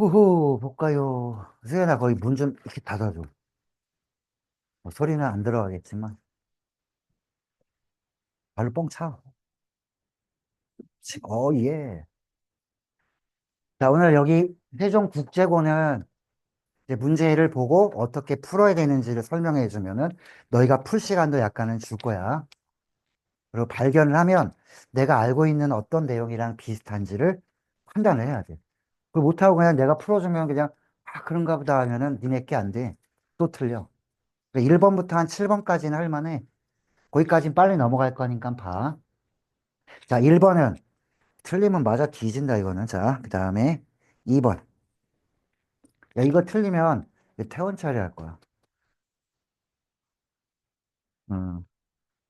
후후, 볼까요? 수연아, 거기 문 좀 이렇게 닫아줘. 뭐 소리는 안 들어가겠지만, 발로 뻥 차. 어, 예. 자, 오늘 여기 세종국제고는 문제를 보고 어떻게 풀어야 되는지를 설명해 주면은 너희가 풀 시간도 약간은 줄 거야. 그리고 발견을 하면 내가 알고 있는 어떤 내용이랑 비슷한지를 판단을 해야 돼. 그걸 못하고 그냥 내가 풀어주면 그냥, 아, 그런가 보다 하면은 니네 게 안 돼. 또 틀려. 1번부터 한 7번까지는 할 만해. 거기까진 빨리 넘어갈 거니까 봐. 자, 1번은 틀리면 맞아 뒤진다, 이거는. 자, 그 다음에 2번. 야, 이거 틀리면 퇴원 처리할 거야. 음.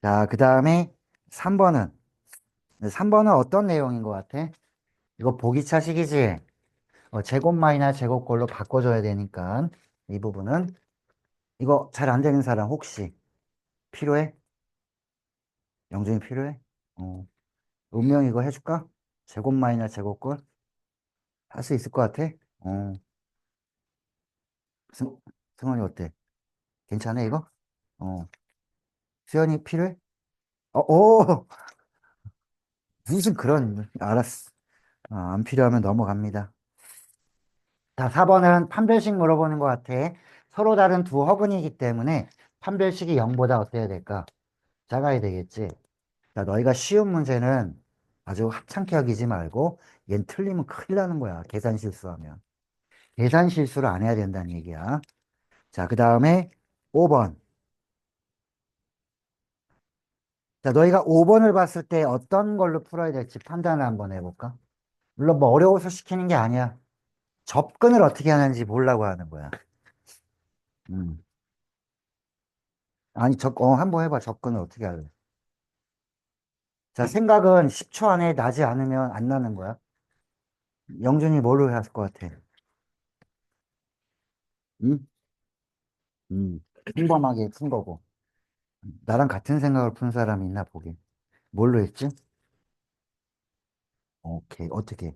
자, 그 다음에 3번은. 3번은 어떤 내용인 것 같아? 이거 보기차식이지? 어, 제곱 마이너스 제곱꼴로 바꿔줘야 되니까 이 부분은 이거 잘 안 되는 사람 혹시 필요해? 영준이 필요해? 어. 운명 이거 해줄까? 제곱 마이너스 제곱꼴 할 수 있을 것 같아? 어. 승, 승원이 어때? 괜찮아 이거? 어. 수연이 필요해? 어, 오! 무슨 그런 알았어. 어, 안 필요하면 넘어갑니다. 자, 4번은 판별식 물어보는 것 같아. 서로 다른 두 허근이기 때문에 판별식이 0보다 어때야 될까? 작아야 되겠지. 자, 너희가 쉬운 문제는 아주 합창케 여기지 말고 얜 틀리면 큰일 나는 거야. 계산 실수하면. 계산 실수를 안 해야 된다는 얘기야. 자, 그 다음에 5번. 자, 너희가 5번을 봤을 때 어떤 걸로 풀어야 될지 판단을 한번 해볼까? 물론 뭐 어려워서 시키는 게 아니야. 접근을 어떻게 하는지 보려고 하는 거야. 음. 아니, 접, 어, 한번 해봐. 접근을 어떻게 할래? 자, 생각은 10초 안에 나지 않으면 안 나는 거야. 영준이 뭘로 해야 할 것 같아? 응? 음, 평범하게 푼 거고. 나랑 같은 생각을 푼 사람이 있나 보게. 뭘로 했지? 오케이, 어떻게?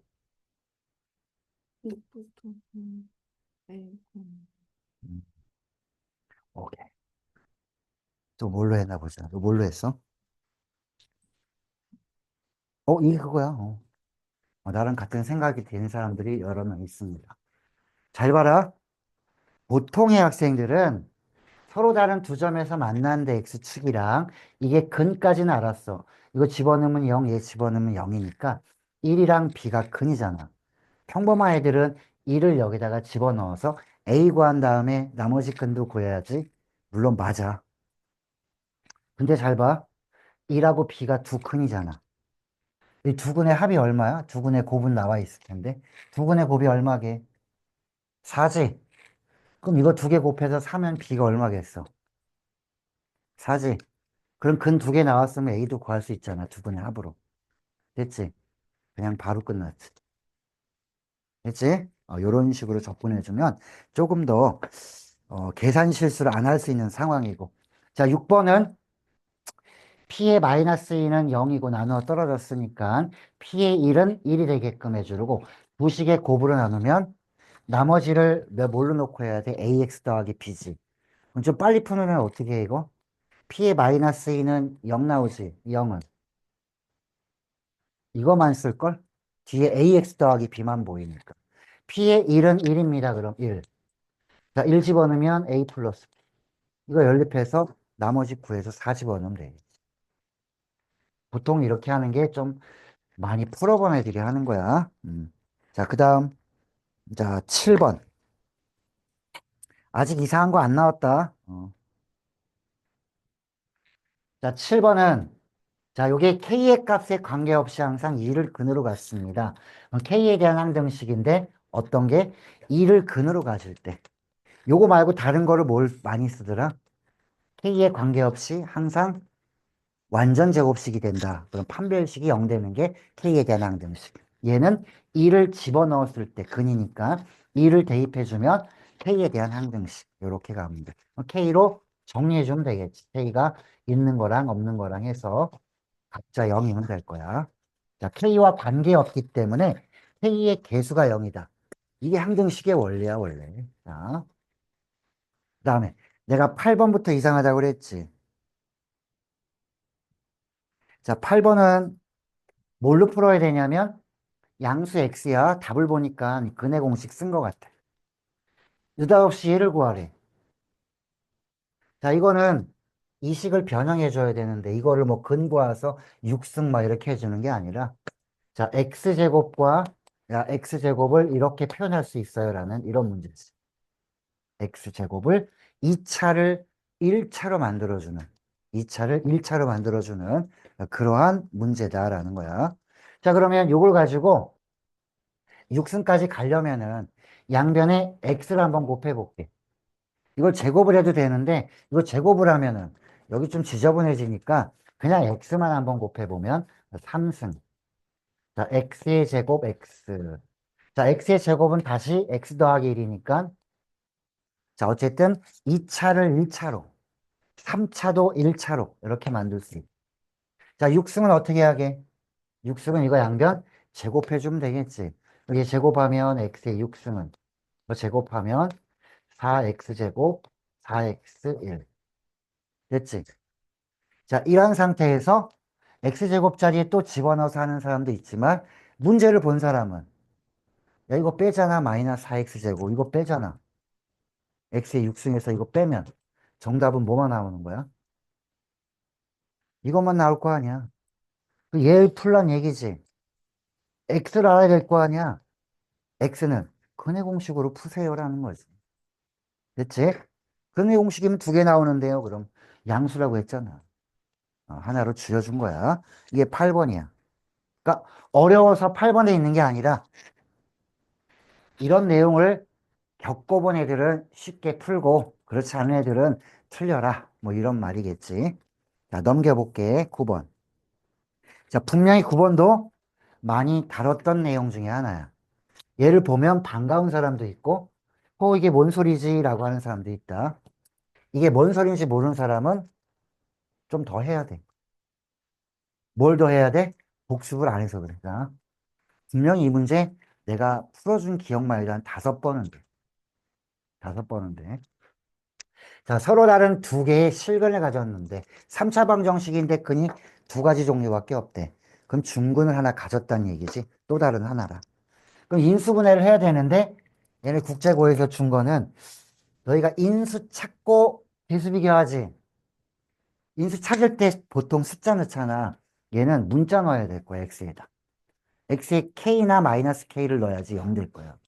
육부터 음, 네, 음. 음, 오케이. 또 뭘로 했나 보자. 또 뭘로 했어? 어, 이게 그거야. 어. 어, 나랑 같은 생각이 되는 사람들이 여러 명 있습니다. 잘 봐라. 보통의 학생들은 서로 다른 두 점에서 만나는데 x축이랑 이게 근까지는 알았어. 이거 집어넣으면 0, 얘 집어넣으면 0이니까 1이랑 b가 근이잖아. 평범한 애들은 1을 여기다가 집어넣어서 a 구한 다음에 나머지 근도 구해야지. 물론 맞아. 근데 잘 봐. 1하고 b가 두 근이잖아. 이 두 근의 합이 얼마야? 두 근의 곱은 나와 있을 텐데. 두 근의 곱이 얼마게? 4지. 그럼 이거 두 개 곱해서 4면 b가 얼마겠어? 4지. 그럼 근 두 개 나왔으면 a도 구할 수 있잖아. 두 근의 합으로. 됐지? 그냥 바로 끝났지. 됐지? 어, 이런 식으로 접근해주면 조금 더 어, 계산 실수를 안 할 수 있는 상황이고. 자, 6번은 P의 마이너스 2는 0이고 나누어 떨어졌으니까 P의 1은 1이 되게끔 해주고 부식의 곱으로 나누면 나머지를 몇 뭘로 놓고 해야 돼? AX 더하기 B지. 그럼 좀 빨리 푸면 어떻게 해, 이거? P의 마이너스 2는 0 나오지, 0은. 이거만 쓸걸? 뒤에 AX 더하기 B만 보이니까. P의 1은 1입니다, 그럼 1. 자, 1 집어넣으면 A 플러스 B. 이거 연립해서 나머지 구해서 4 집어넣으면 되겠지. 보통 이렇게 하는 게 좀 많이 풀어본 애들이 하는 거야. 음. 자, 그 다음. 자, 7번. 아직 이상한 거 안 나왔다. 어. 자, 7번은 자, 요게 K의 값에 관계없이 항상 2를 근으로 갔습니다. K에 대한 항등식인데 어떤 게 2를 근으로 가질 때. 요거 말고 다른 거를 뭘 많이 쓰더라? K에 관계없이 항상 완전 제곱식이 된다. 그럼 판별식이 0 되는 게 K에 대한 항등식. 얘는 2를 집어넣었을 때 근이니까 2를 대입해주면 K에 대한 항등식. 이렇게 갑니다. K로 정리해주면 되겠지. K가 있는 거랑 없는 거랑 해서 각자 0이면 될 거야. 자, K와 관계없기 때문에 K의 개수가 0이다. 이게 항등식의 원리야, 원래. 자, 그 다음에 내가 8번부터 이상하다고 그랬지. 자, 8번은 뭘로 풀어야 되냐면 양수 x야. 답을 보니까 근해 공식 쓴 것 같아. 느닷없이 얘를 구하래. 자, 이거는 이 식을 변형해 줘야 되는데 이거를 뭐근 구해서 6승 막 이렇게 해주는 게 아니라 자, x제곱과 야, x제곱을 이렇게 표현할 수 있어요. 라는 이런 문제지. x제곱을 2차를 1차로 만들어주는 2차를 1차로 만들어주는 그러한 문제다라는 거야. 자, 그러면 이걸 가지고 6승까지 가려면은 양변에 x를 한번 곱해볼게. 이걸 제곱을 해도 되는데 이거 제곱을 하면은 여기 좀 지저분해지니까 그냥 x만 한번 곱해보면 3승. 자, x의 제곱 x. 자, x의 제곱은 다시 x 더하기 1이니까 자, 어쨌든 2차를 1차로, 3차도 1차로 이렇게 만들 수 있고. 자, 6승은 어떻게 하게? 6승은 이거 양변 제곱해주면 되겠지. 여기 제곱하면 x의 6승은 이거 제곱하면 4x제곱 4x1 됐지? 자, 이런 상태에서 x제곱 자리에 또 집어넣어서 하는 사람도 있지만 문제를 본 사람은 야 이거 빼잖아 마이너스 4x제곱. 이거 빼잖아. X의 6승에서 이거 빼면 정답은 뭐만 나오는 거야? 이것만 나올 거 아니야. 그 얘를 풀란 얘기지. X를 알아야 될 거 아니야. X는 근해 공식으로 푸세요라는 거지. 됐지? 근해 공식이면 두 개 나오는데요 그럼 양수라고 했잖아 어, 하나로 줄여준 거야. 이게 8번이야. 그러니까 어려워서 8번에 있는 게 아니라 이런 내용을 겪어본 애들은 쉽게 풀고 그렇지 않은 애들은 틀려라. 뭐 이런 말이겠지. 자, 넘겨볼게. 9번. 자, 분명히 9번도 많이 다뤘던 내용 중에 하나야. 얘를 보면 반가운 사람도 있고, 어, 이게 뭔 소리지? 라고 하는 사람도 있다. 이게 뭔 소리인지 모르는 사람은 좀 더 해야 돼. 뭘 더 해야 돼? 복습을 안 해서 그래. 자, 분명히 이 문제 내가 풀어준 기억만 한 다섯 번은 돼. 다섯 번은 돼. 자, 서로 다른 두 개의 실근을 가졌는데 3차 방정식인데 근이 두 가지 종류밖에 없대. 그럼 중근을 하나 가졌다는 얘기지. 또 다른 하나라. 그럼 인수분해를 해야 되는데 얘네 국제고에서 준 거는 너희가 인수 찾고 대수비교하지. 인수 찾을 때 보통 숫자 넣잖아. 얘는 문자 넣어야 될 거야, x에다. x에 k나 마이너스 k를 넣어야지 0 될 거야.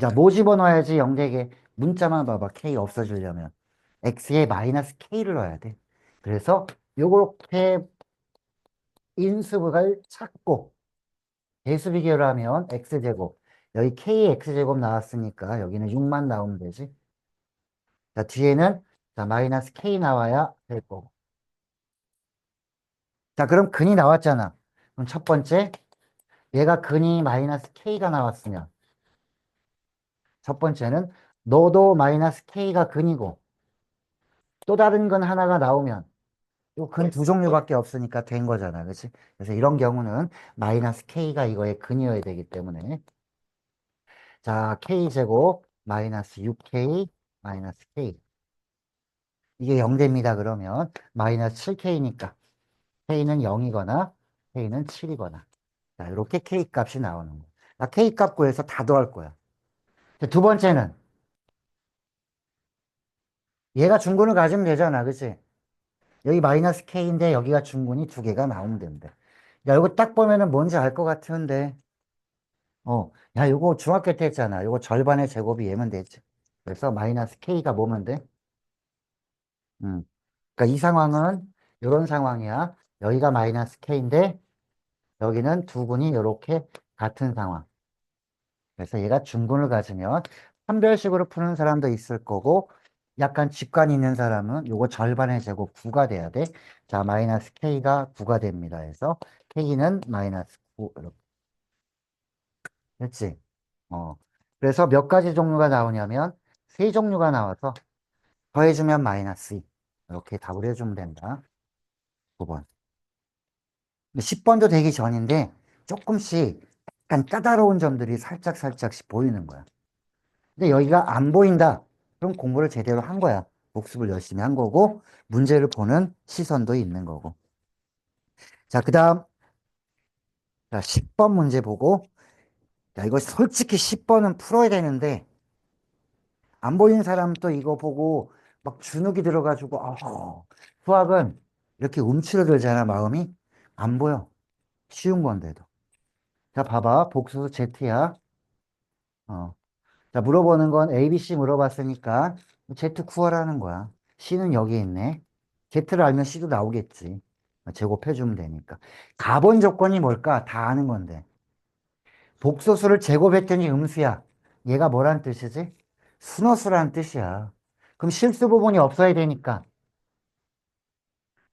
자, 뭐 집어넣어야지 0 되게 문자만 봐봐. k 없어지려면. x에 마이너스 k를 넣어야 돼. 그래서 요렇게 인수분을 찾고 대수비교를 하면 x제곱. 여기 k x제곱 나왔으니까 여기는 6만 나오면 되지. 자, 뒤에는 자, 마이너스 k 나와야 될 거고. 자, 그럼 근이 나왔잖아. 그럼 첫 번째, 얘가 근이 마이너스 k가 나왔으면 첫 번째는 너도 마이너스 k가 근이고 또 다른 근 하나가 나오면 요근두 종류밖에 없으니까 된 거잖아. 그렇지? 그래서 이런 경우는 마이너스 k가 이거의 근이어야 되기 때문에 자, k제곱 마이너스 6k 마이너스 k 이게 0 됩니다. 그러면 마이너스 7k니까 k는 0이거나 k는 7이거나 자, 이렇게 k 값이 나오는. 나 k 값 구해서 다 더할 거야. 자, 두 번째는 얘가 중근을 가지면 되잖아. 그치? 여기 마이너스 k인데 여기가 중근이 두 개가 나오면 된대. 야, 이거 딱 보면은 뭔지 알 것 같은데. 어, 야, 이거 중학교 때 했잖아. 이거 절반의 제곱이 얘면 되지. 그래서 마이너스 k가 뭐면 돼? 음. 그러니까 이 상황은 이런 상황이야. 여기가 마이너스 k인데 여기는 두 군이 이렇게 같은 상황. 그래서 얘가 중군을 가지면 판별식으로 푸는 사람도 있을 거고 약간 직관이 있는 사람은 요거 절반의 제곱 9가 돼야 돼. 자, 마이너스 k가 9가 됩니다. 그래서 k는 마이너스 9 이렇게. 됐지? 어. 그래서 몇 가지 종류가 나오냐면 세 종류가 나와서 더해주면 마이너스 2. 이렇게 답을 해주면 된다. 9번. 10번도 되기 전인데 조금씩 약간 까다로운 점들이 살짝 살짝씩 보이는 거야. 근데 여기가 안 보인다. 그럼 공부를 제대로 한 거야. 복습을 열심히 한 거고, 문제를 보는 시선도 있는 거고. 자, 그 다음. 자, 10번 문제 보고. 야, 이거 솔직히 10번은 풀어야 되는데, 안 보이는 사람 또 이거 보고 막 주눅이 들어가지고, 아, 수학은 이렇게 움츠러들잖아, 마음이. 안 보여. 쉬운 건데도. 자, 봐봐. 복수 Z야. 어. 자, 물어보는 건 A, B, C 물어봤으니까 Z 구하라는 거야. C는 여기 있네. Z를 알면 C도 나오겠지. 제곱해주면 되니까. 가본 조건이 뭘까? 다 아는 건데. 복소수를 제곱했더니 음수야. 얘가 뭐란 뜻이지? 순어수란 뜻이야. 그럼 실수 부분이 없어야 되니까.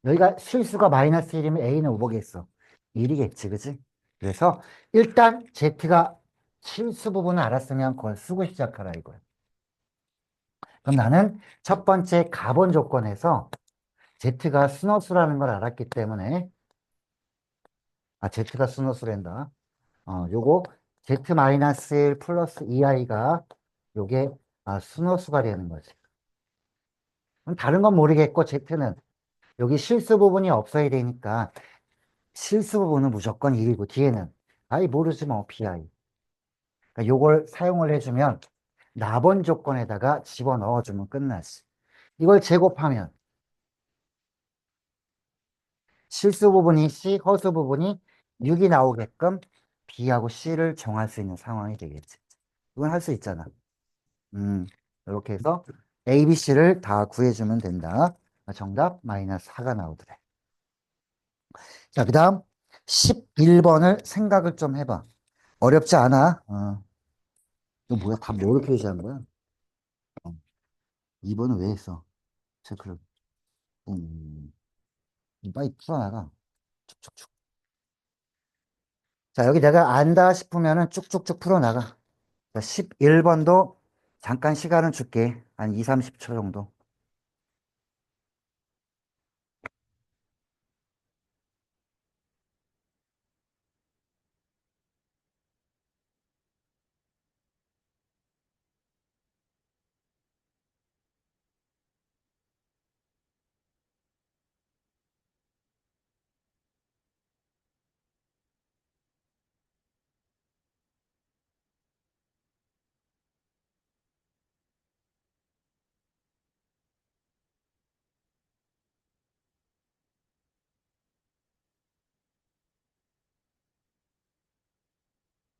여기가 실수가 마이너스 1이면 A는 오보겠어. 1이겠지, 그지? 그래서 일단 Z가 실수 부분을 알았으면 그걸 쓰고 시작하라 이거야. 그럼 나는 첫 번째 가본 조건에서 Z가 순어수라는 걸 알았기 때문에 아 Z가 순어수란다. 어, 요거 Z-1 플러스 2i가 요게 아, 순어수가 되는 거지. 다른 건 모르겠고 Z는 여기 실수 부분이 없어야 되니까 실수 부분은 무조건 1이고 뒤에는 아이 모르지 뭐 bi. 그러니까 요걸 사용을 해주면 나번 조건에다가 집어넣어주면 끝나지. 이걸 제곱하면 실수 부분이 C, 허수 부분이 6이 나오게끔 B하고 C를 정할 수 있는 상황이 되겠지. 이건 할 수 있잖아. 음, 이렇게 해서 A, B, C를 다 구해주면 된다. 아, 정답 마이너스 4가 나오더래. 자, 그 다음 11번을 생각을 좀 해봐. 어렵지 않아. 어. 이거 뭐야? 다 뭐를 표시한 거야? 어. 2번은 왜 했어? 체크를. 음. 빨리 풀어나가. 쭉쭉쭉. 자, 여기 내가 안다 싶으면은 쭉쭉쭉 풀어나가. 자, 11번도 잠깐 시간을 줄게. 한 2, 30초 정도.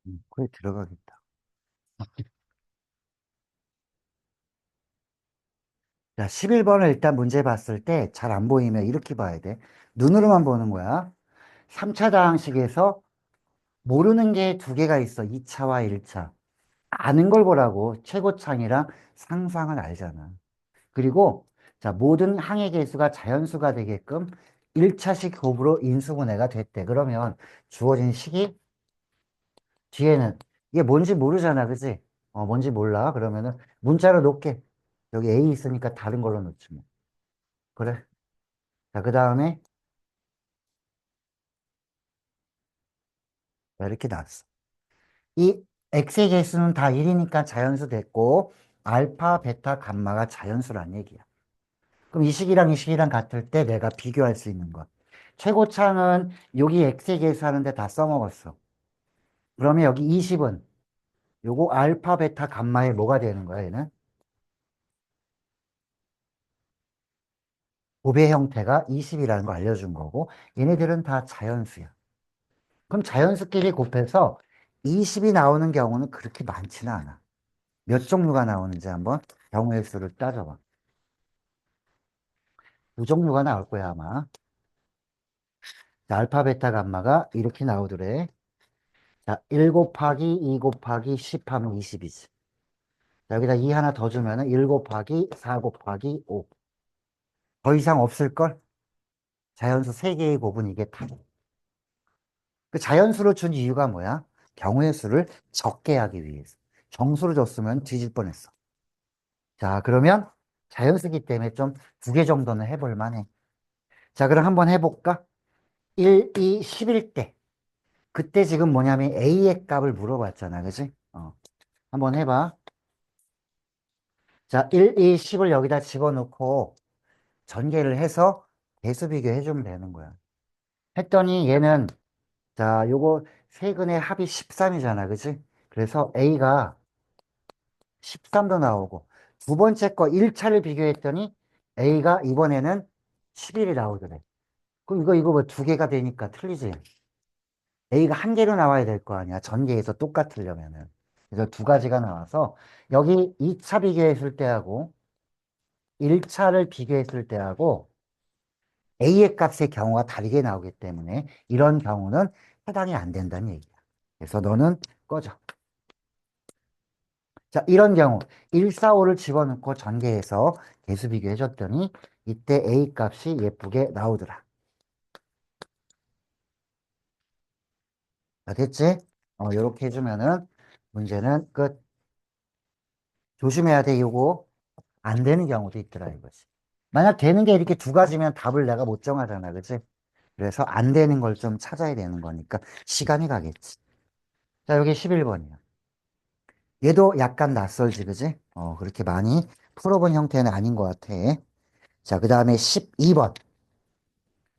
음, 코에 들어가겠다. 자, 11번을 일단 문제 봤을 때 잘 안 보이면 이렇게 봐야 돼. 눈으로만 보는 거야. 3차 다항식에서 모르는 게 두 개가 있어. 2차와 1차. 아는 걸 보라고. 최고창이랑 상수항을 알잖아. 그리고 자, 모든 항의 개수가 자연수가 되게끔 1차식 곱으로 인수분해가 됐대. 그러면 주어진 식이 뒤에는 이게 뭔지 모르잖아. 그지? 어, 뭔지 몰라. 그러면은 문자로 놓게. 여기 A 있으니까 다른 걸로 놓지 뭐. 그래. 자, 그 다음에 이렇게 나왔어. 이 X의 개수는 다 1이니까 자연수 됐고 알파, 베타, 감마가 자연수란 얘기야. 그럼 이 식이랑 이 식이랑 같을 때 내가 비교할 수 있는 것. 최고차는 여기 X의 개수 하는데 다 써먹었어. 그러면 여기 20은 요거 알파, 베타, 감마의 뭐가 되는 거야, 얘는? 곱의 형태가 20이라는 거 알려준 거고 얘네들은 다 자연수야. 그럼 자연수끼리 곱해서 20이 나오는 경우는 그렇게 많지는 않아. 몇 종류가 나오는지 한번 경우의 수를 따져봐. 두 종류가 나올 거야, 아마. 자, 알파, 베타, 감마가 이렇게 나오더래. 자, 1 곱하기 2 곱하기 10 하면 20이지. 자, 여기다 2 하나 더 주면은 1 곱하기 4 곱하기 5. 더 이상 없을걸? 자연수 3개의 곱은 이게 다. 그 자연수를 준 이유가 뭐야? 경우의 수를 적게 하기 위해서. 정수를 줬으면 뒤질 뻔했어. 자, 그러면 자연수기 때문에 좀 두 개 정도는 해볼 만해. 자, 그럼 한번 해볼까? 1, 2, 11대. 그때 지금 뭐냐면 A의 값을 물어봤잖아. 그지? 어. 한번 해봐. 자, 1, 2, 10을 여기다 집어넣고 전개를 해서 배수 비교해주면 되는 거야. 했더니 얘는 자, 요거 세근의 합이 13이잖아. 그지? 그래서 A가 13도 나오고 두 번째 거 1차를 비교했더니 A가 이번에는 11이 나오더래. 그럼 이거 이거 뭐 두 개가 되니까 틀리지. A가 한 개로 나와야 될 거 아니야. 전개해서 똑같으려면은. 그래서 두 가지가 나와서 여기 2차 비교했을 때하고 1차를 비교했을 때하고 A의 값의 경우가 다르게 나오기 때문에 이런 경우는 해당이 안 된다는 얘기야. 그래서 너는 꺼져. 자, 이런 경우 1, 4, 5를 집어넣고 전개해서 개수 비교해줬더니 이때 A 값이 예쁘게 나오더라. 자, 됐지? 어, 요렇게 해주면은 문제는 끝. 조심해야 돼, 요거. 안 되는 경우도 있더라, 이거지. 만약 되는 게 이렇게 두 가지면 답을 내가 못 정하잖아, 그치? 그래서 안 되는 걸 좀 찾아야 되는 거니까 시간이 가겠지. 자, 여기 11번이야. 얘도 약간 낯설지, 그지? 어, 그렇게 많이 풀어본 형태는 아닌 것 같아. 자, 그 다음에 12번.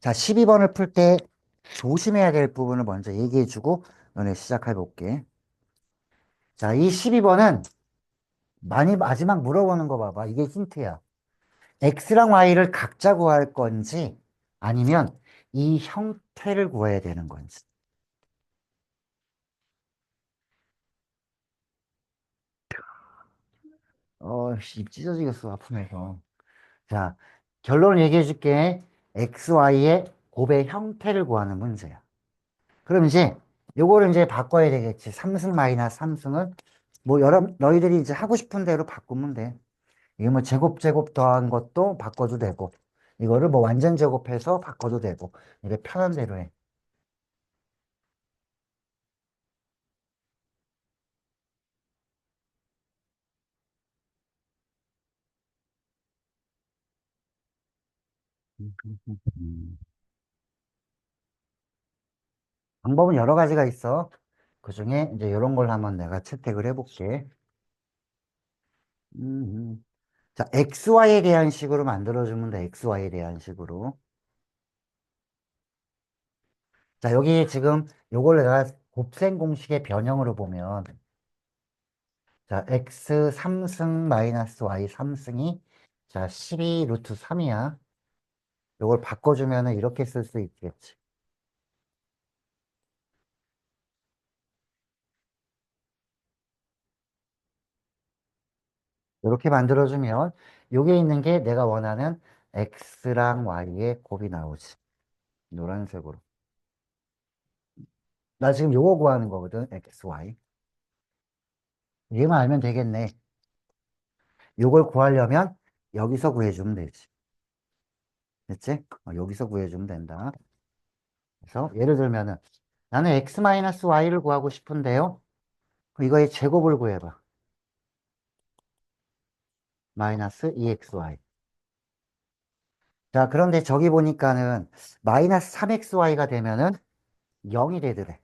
자, 12번을 풀 때 조심해야 될 부분을 먼저 얘기해주고 너네 시작해 볼게. 자, 이 12번은 많이 마지막 물어보는 거 봐봐. 이게 힌트야. x랑 y를 각자 구할 건지 아니면 이 형태를 구해야 되는 건지. 어, 씨, 입 찢어지겠어, 아프면서. 자, 결론을 얘기해 줄게. x, y의 곱의 형태를 구하는 문제야. 그럼 이제 요거를 이제 바꿔야 되겠지. 3승 마이너스 3승은 뭐 여러 너희들이 이제 하고 싶은 대로 바꾸면 돼. 이게 뭐 제곱 제곱 더한 것도 바꿔도 되고 이거를 뭐 완전 제곱해서 바꿔도 되고 이게 편한 대로 해. 음. 방법은 여러 가지가 있어. 그 중에 이제 이런 걸 한번 내가 채택을 해볼게. 음. 자, XY에 대한 식으로 만들어주면 돼. XY에 대한 식으로. 자, 여기 지금 요걸 내가 곱셈 공식의 변형으로 보면 자, x 3승 마이너스 y 3승이 자, 12 루트 3이야. 요걸 바꿔주면은 이렇게 쓸 수 있겠지. 이렇게 만들어주면 요게 있는 게 내가 원하는 x랑 y의 곱이 나오지. 노란색으로. 나 지금 요거 구하는 거거든. x, y. 얘만 알면 되겠네. 요걸 구하려면 여기서 구해주면 되지. 됐지? 어, 여기서 구해주면 된다. 그래서 예를 들면은 나는 x-y를 구하고 싶은데요. 이거의 제곱을 구해봐. 마이너스 2xy. 자, 그런데 저기 보니까는 마이너스 3xy가 되면은 0이 되더래.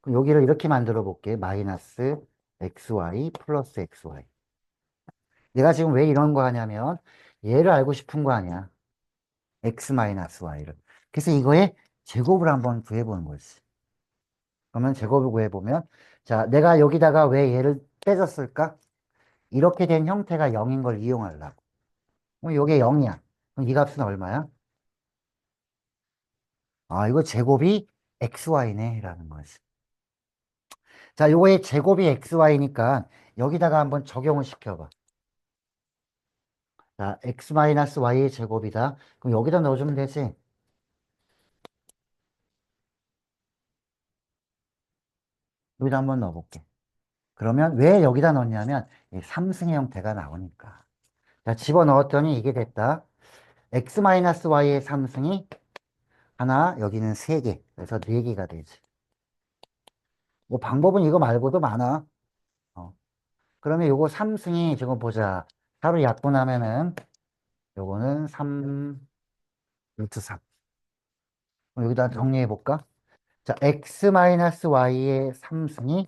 그럼 여기를 이렇게 만들어 볼게. 마이너스 xy 플러스 xy. 내가 지금 왜 이런 거 하냐면 얘를 알고 싶은 거 아니야. x 마이너스 y를. 그래서 이거의 제곱을 한번 구해보는 거지. 그러면 제곱을 구해보면 자, 내가 여기다가 왜 얘를 빼줬을까? 이렇게 된 형태가 0인 걸 이용하려고. 그럼 이게 0이야. 그럼 이 값은 얼마야? 아, 이거 제곱이 xy네 라는 거지. 자, 요거의 제곱이 xy니까 여기다가 한번 적용을 시켜봐. 자, x-y의 제곱이다. 그럼 여기다 넣어주면 되지. 여기다 한번 넣어볼게. 그러면 왜 여기다 넣냐면 3승의 형태가 나오니까. 자, 집어넣었더니 이게 됐다. x-y의 3승이 하나, 여기는 3개. 그래서 4개가 되지. 뭐 방법은 이거 말고도 많아. 어. 그러면 요거 3승이 지금 보자. 4로 약분하면은 요거는 3 루트 3. 그럼 여기다 정리해 볼까? 자, x-y의 3승이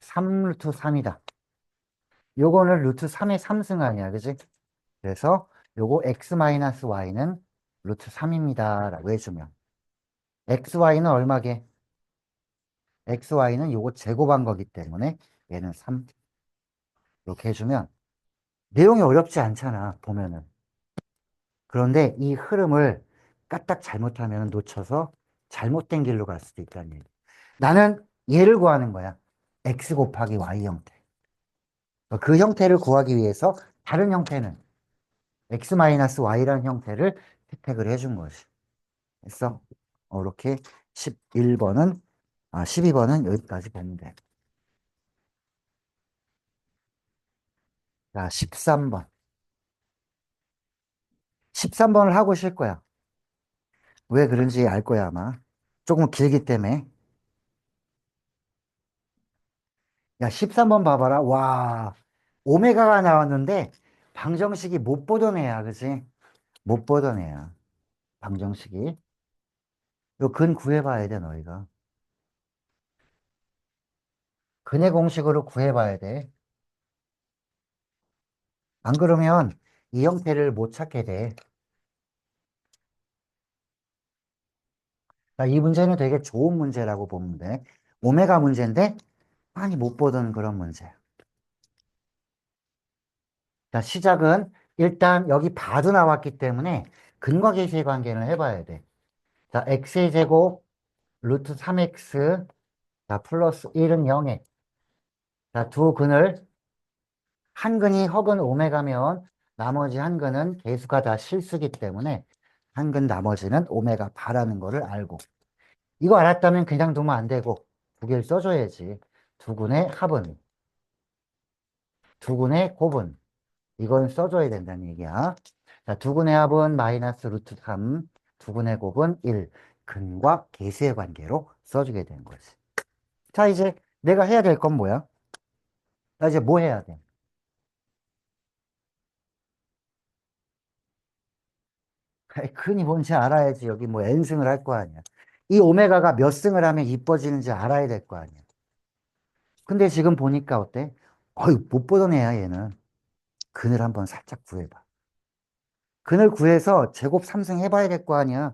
3 루트 3이다. 요거는 루트 3의 3승 아니야, 그지? 그래서 요거 x-y는 루트 3입니다. 라고 해주면 xy는 얼마게? xy는 요거 제곱한 거기 때문에 얘는 3 이렇게 해주면 내용이 어렵지 않잖아, 보면은. 그런데 이 흐름을 까딱 잘못하면 놓쳐서 잘못된 길로 갈 수도 있다는 얘기. 나는 얘를 구하는 거야. x 곱하기 y 형태. 그 형태를 구하기 위해서 다른 형태는 x-y라는 형태를 채택을 해준 거지. 됐어? 어, 이렇게 11번은, 아, 12번은 여기까지 보면 돼. 자, 13번. 13번을 하고 쉴 거야. 왜 그런지 알 거야, 아마. 조금 길기 때문에. 야, 13번 봐봐라. 와, 오메가가 나왔는데, 방정식이 못 보던 애야, 그지? 못 보던 애야. 방정식이. 요 근 구해봐야 돼, 너희가. 근의 공식으로 구해봐야 돼. 안 그러면 이 형태를 못 찾게 돼. 자, 이 문제는 되게 좋은 문제라고 보면 돼. 오메가 문제인데 많이 못 보던 그런 문제야. 자, 시작은 일단 여기 바도 나왔기 때문에 근과 계수의 관계를 해봐야 돼. 자, x의 제곱 루트 3x 자, 플러스 1은 0에 자, 두 근을 한 근이 허근 오메가면 나머지 한 근은 개수가 다 실수기 때문에 한 근 나머지는 오메가 바라는 거를 알고 이거 알았다면 그냥 두면 안 되고 두 개를 써줘야지 두 근의 합은 두 근의 곱은 이건 써줘야 된다는 얘기야 자, 두 근의 합은 마이너스 루트 3 두 근의 곱은 1 근과 개수의 관계로 써주게 된 거지 자 이제 내가 해야 될 건 뭐야? 나 이제 뭐 해야 돼? 근이 뭔지 알아야지. 여기 뭐 n승을 할 거 아니야. 이 오메가가 몇 승을 하면 이뻐지는지 알아야 될 거 아니야. 근데 지금 보니까 어때? 어이, 못 보던 애야, 얘는. 근을 한번 살짝 구해봐. 근을 구해서 제곱 3승 해봐야 될 거 아니야.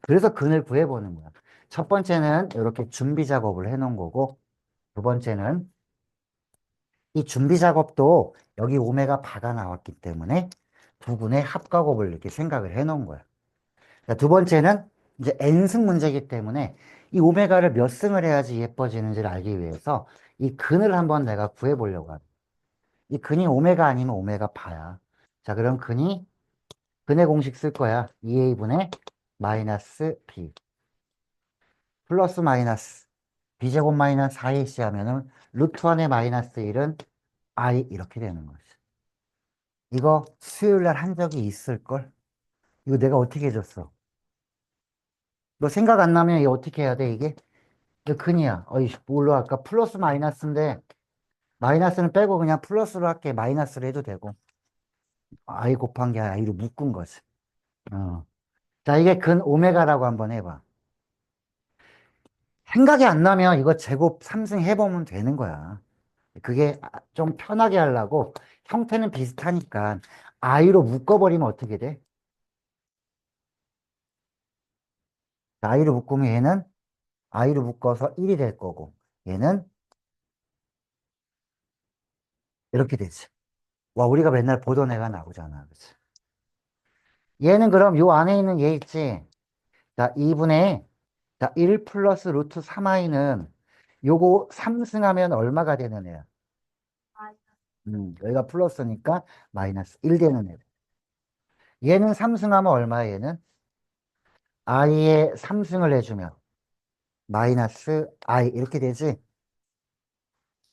그래서 근을 구해보는 거야. 첫 번째는 이렇게 준비 작업을 해놓은 거고, 두 번째는 이 준비 작업도 여기 오메가 바가 나왔기 때문에 두 분의 합가곱을 이렇게 생각을 해놓은 거야. 자, 두 번째는 이제 n승 문제이기 때문에 이 오메가를 몇 승을 해야지 예뻐지는지를 알기 위해서 이 근을 한번 내가 구해보려고 합니다. 이 근이 오메가 아니면 오메가 바야. 자, 그럼 근이 근의 공식 쓸 거야. 2a분의 마이너스 b 플러스 마이너스 b제곱 마이너스 4ac 하면은 루트 1의 마이너스 1은 i 이렇게 되는 거지. 이거 수요일 날 한 적이 있을걸? 이거 내가 어떻게 해줬어? 너 생각 안 나면 이거 어떻게 해야 돼, 이게? 근이야. 어이, 뭘로 할까? 플러스 마이너스인데, 마이너스는 빼고 그냥 플러스로 할게. 마이너스로 해도 되고. i 곱한 게 i로 묶은 거지. 어. 자, 이게 근 오메가라고 한번 해봐. 생각이 안 나면 이거 제곱 3승 해보면 되는 거야. 그게 아, 좀 편하게 하려고 형태는 비슷하니까 i로 묶어버리면 어떻게 돼? i로 묶으면 얘는 i로 묶어서 1이 될 거고 얘는 이렇게 되지. 와 우리가 맨날 보던 애가 나오잖아. 그치? 얘는 그럼 요 안에 있는 얘 있지? 자 2분의 자, 1 플러스 루트 3i는 요거 3승하면 얼마가 되는 애야? 음, 여기가 플러스니까 마이너스 1 되는 애. 얘는 3승하면 얼마야, 얘는? i의 3승을 해주면 마이너스 i 이렇게 되지?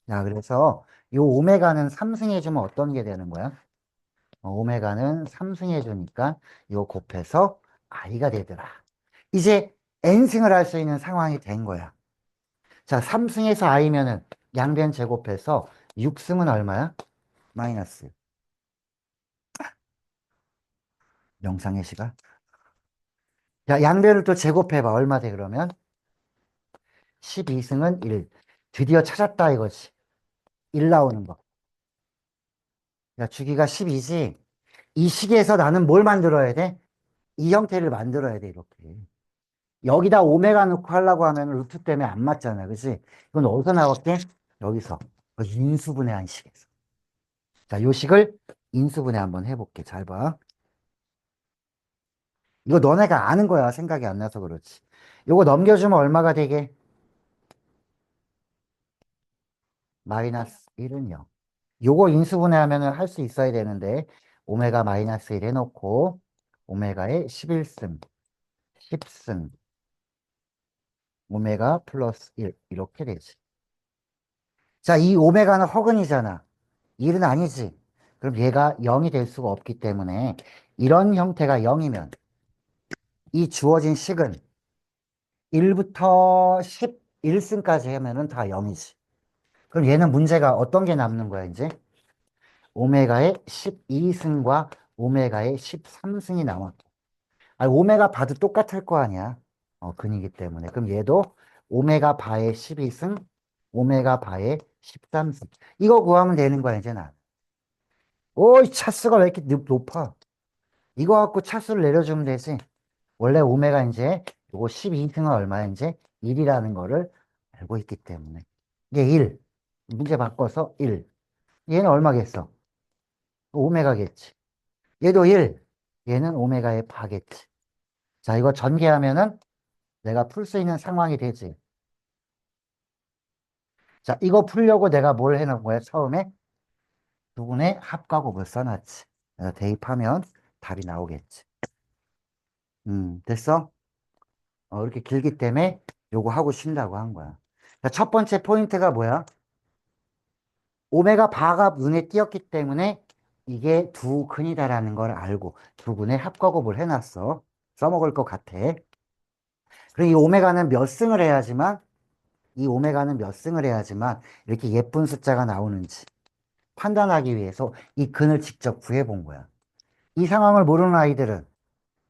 자, 그래서 요 오메가는 3승 해주면 어떤 게 되는 거야? 어, 오메가는 3승 해주니까 요 곱해서 i가 되더라. 이제 n승을 할 수 있는 상황이 된 거야. 자, 3승에서 i면은 양변 제곱해서 6승은 얼마야? 마이너스. 명상의 시간. 자, 양변을 또 제곱해봐. 얼마 돼, 그러면? 12승은 1. 드디어 찾았다 이거지. 1 나오는 거. 야, 주기가 12지. 이 시기에서 나는 뭘 만들어야 돼? 이 형태를 만들어야 돼, 이렇게. 여기다 오메가 넣고 하려고 하면 루트 때문에 안 맞잖아. 그치? 이건 어디서 나왔게? 여기서. 그 인수분해 한 식에서. 자, 요 식을 인수분해 한번 해볼게. 잘 봐. 이거 너네가 아는 거야. 생각이 안 나서 그렇지. 요거 넘겨주면 얼마가 되게? 마이너스 1은 0. 요거 인수분해하면 할 수 있어야 되는데 오메가 마이너스 1 해놓고 오메가의 11승 10승 오메가 플러스 1 이렇게 되지. 자, 이 오메가는 허근이잖아. 1은 아니지. 그럼 얘가 0이 될 수가 없기 때문에 이런 형태가 0이면 이 주어진 식은 1부터 11승까지 하면 은 다 0이지. 그럼 얘는 문제가 어떤 게 남는 거야, 이제? 오메가의 12승과 오메가의 13승이 남았고. 아, 오메가 바도 똑같을 거 아니야. 어, 근이기 때문에. 그럼 얘도 오메가 바의 12승, 오메가 바의 13승. 이거 구하면 되는 거야, 이제 난. 오이, 차수가 왜 이렇게 높- 높아? 이거 갖고 차수를 내려주면 되지. 원래 오메가 이제 요거 12승은 얼마야, 이제? 1이라는 거를 알고 있기 때문에. 이게 1. 문제 바꿔서 1. 얘는 얼마겠어? 오메가겠지. 얘도 1. 얘는 오메가의 바겠지. 자, 이거 전개하면은 내가 풀 수 있는 상황이 되지. 자, 이거 풀려고 내가 뭘 해놓은 거야? 처음에 두 분의 합과곱을 써놨지. 대입하면 답이 나오겠지. 음, 됐어? 어, 이렇게 길기 때문에 요거 하고 쉰다고 한 거야. 자, 첫 번째 포인트가 뭐야? 오메가 바가 눈에 띄었기 때문에 이게 두 근이다라는 걸 알고 두 근의 합과곱을 해놨어. 써먹을 것 같아. 그리고 이 오메가는 몇 승을 해야지만 이 오메가는 몇 승을 해야지만 이렇게 예쁜 숫자가 나오는지 판단하기 위해서 이 근을 직접 구해본 거야. 이 상황을 모르는 아이들은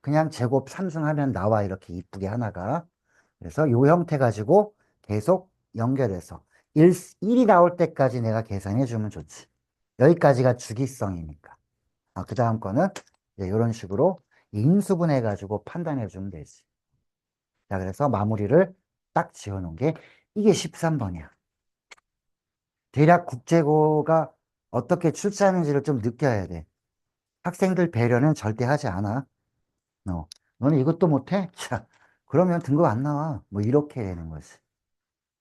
그냥 제곱 3승 하면 나와 이렇게 이쁘게 하나가. 그래서 이 형태 가지고 계속 연결해서 1, 1이 나올 때까지 내가 계산해 주면 좋지. 여기까지가 주기성이니까. 아, 그 다음 거는 이제 이런 식으로 인수분해 가지고 판단해 주면 되지. 자, 그래서 마무리를 딱 지어 놓은 게 이게 13번이야. 대략 국제고가 어떻게 출제하는지를 좀 느껴야 돼. 학생들 배려는 절대 하지 않아. 너, 너는 이것도 못해? 자, 그러면 등급 안 나와. 뭐 이렇게 되는 거지.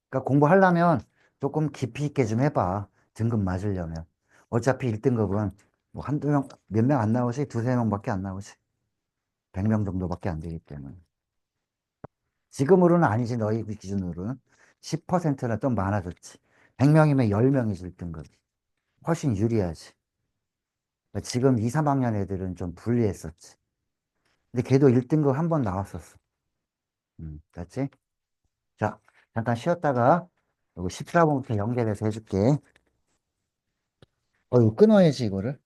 그러니까 공부하려면 조금 깊이 있게 좀 해봐. 등급 맞으려면. 어차피 1등급은 뭐 한두 명, 몇 명 안 나오지? 두세 명밖에 안 나오지. 100명 정도밖에 안 되기 때문에. 지금으로는 아니지, 너희 기준으로는. 10%는 좀 많아졌지. 100명이면 10명이지, 1등급이. 훨씬 유리하지. 그러니까 지금 2, 3학년 애들은 좀 불리했었지. 근데 걔도 1등급 한 번 나왔었어. 음, 됐지? 자, 잠깐 쉬었다가 요거 14번부터 연결해서 해줄게. 어, 이거 끊어야지, 이거를.